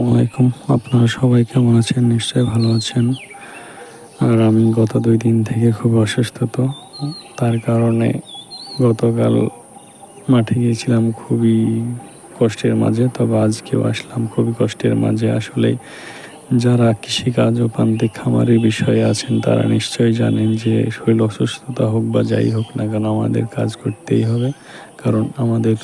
আসসালামু আলাইকুম। আপনারা সবাই কেমন আছেন? নিশ্চয়ই ভালো আছেন। আর আমি গত দুই দিন থেকে খুব অসুস্থ তো। তার কারণে গতকাল মাঠে গিয়েছিলাম খুবই কষ্টের মাঝে, তবে আজকেও আসলাম খুবই কষ্টের মাঝে। আসলে যারা কৃষিকাজ ও প্রান্তিক খামারের বিষয়ে আছেন, তারা নিশ্চয়ই জানেন যে শরীর অসুস্থতা হোক বা যাই হোক না কেন আমাদের কাজ করতেই হবে। কারণ আমাদের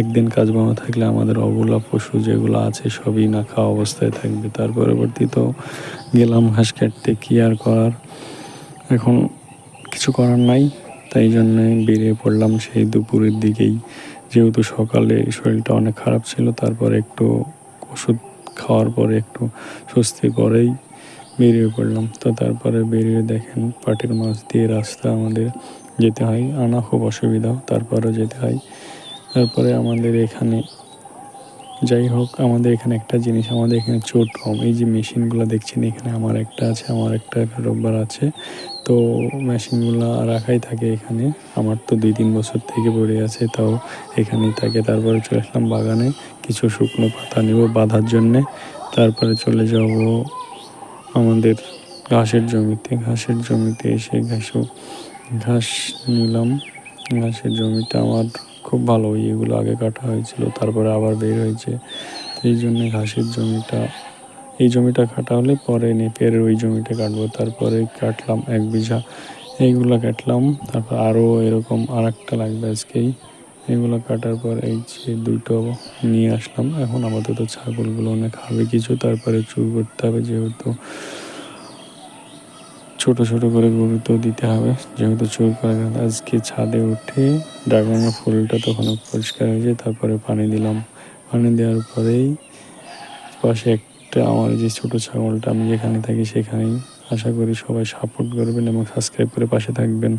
একদিন কাজ বন্ধ থাকলে আমাদের অবলা পশু যেগুলো আছে সবই না খাওয়া অবস্থায় থাকবে। তার পরবর্তী তো গেলাম ঘাস কাটতে, কী আর করার? এখন কিছু করার নাই, তাই জন্যে বেরিয়ে পড়লাম সেই দুপুরের দিকেই। যেহেতু সকালে শরীরটা অনেক খারাপ ছিল, তারপর একটু ওষুধ খাওয়ার পরে একটু স্বস্তি পরেই বেরিয়ে পড়লাম। তো তারপরে বেরিয়ে দেখেন পাটের মাছ দিয়ে রাস্তা আমাদের যেতে হয়। আনা খুব অসুবিধা, তারপরেও যেতে হয়। তারপরে আমাদের এখানে যাই হোক, আমাদের এখানে একটা জিনিস, আমাদের এখানে চোট কম। এই যে মেশিনগুলো দেখছেন, এখানে আমার একটা আছে, আমার একটা রোববার আছে। তো মেশিনগুলো রাখাই থাকে এখানে। আমার তো দুই তিন বছর থেকে পড়ে আছে, তাও এখানেই থাকে। তারপরে চলে আসলাম বাগানে, কিছু শুকনো পাতা নেব বাঁধার জন্যে। তারপরে চলে যাব আমাদের ঘাসের জমিতে। ঘাসের জমিতে এসে ঘাসও, ঘাস নিলাম। ঘাসের জমিটা আমার খুব ভালো। এগুলো আগে কাটা হয়েছিল, তারপরে আবার বের হয়েছে। এই জন্য ঘাসের জমিটা, এই জমিটা কাটা হলে পরে নেপিয়ারের ওই জমিটা কাটবো। তারপরে কাটলাম এক বিঘা। এইগুলো কাটলাম। তারপর আরও এরকম আর একটা লাগবে আজকেই। এগুলো কাটার পর এই যে দুটো নিয়ে আসলাম। এখন আপাতত ছাগলগুলো অনেক খাবে কিছু। তারপরে চুর করতে হবে যেহেতু ছোট ছোট করে গরুতেও দিতে হবে। যেহেতু চুর করা আজকে ছাদে উঠে ড্রাগনের ফুলটা তখন পরিষ্কার হয়েছে, তারপরে পানি দিলাম। পানি দেওয়ার পরেই পাশে একটা আমার যে ছোটো ছাগলটা, আমি যেখানে থাকি সেখানেই আশা করি সবাই সাপোর্ট করবেন এবং সাবস্ক্রাইব করে পাশে থাকবেন।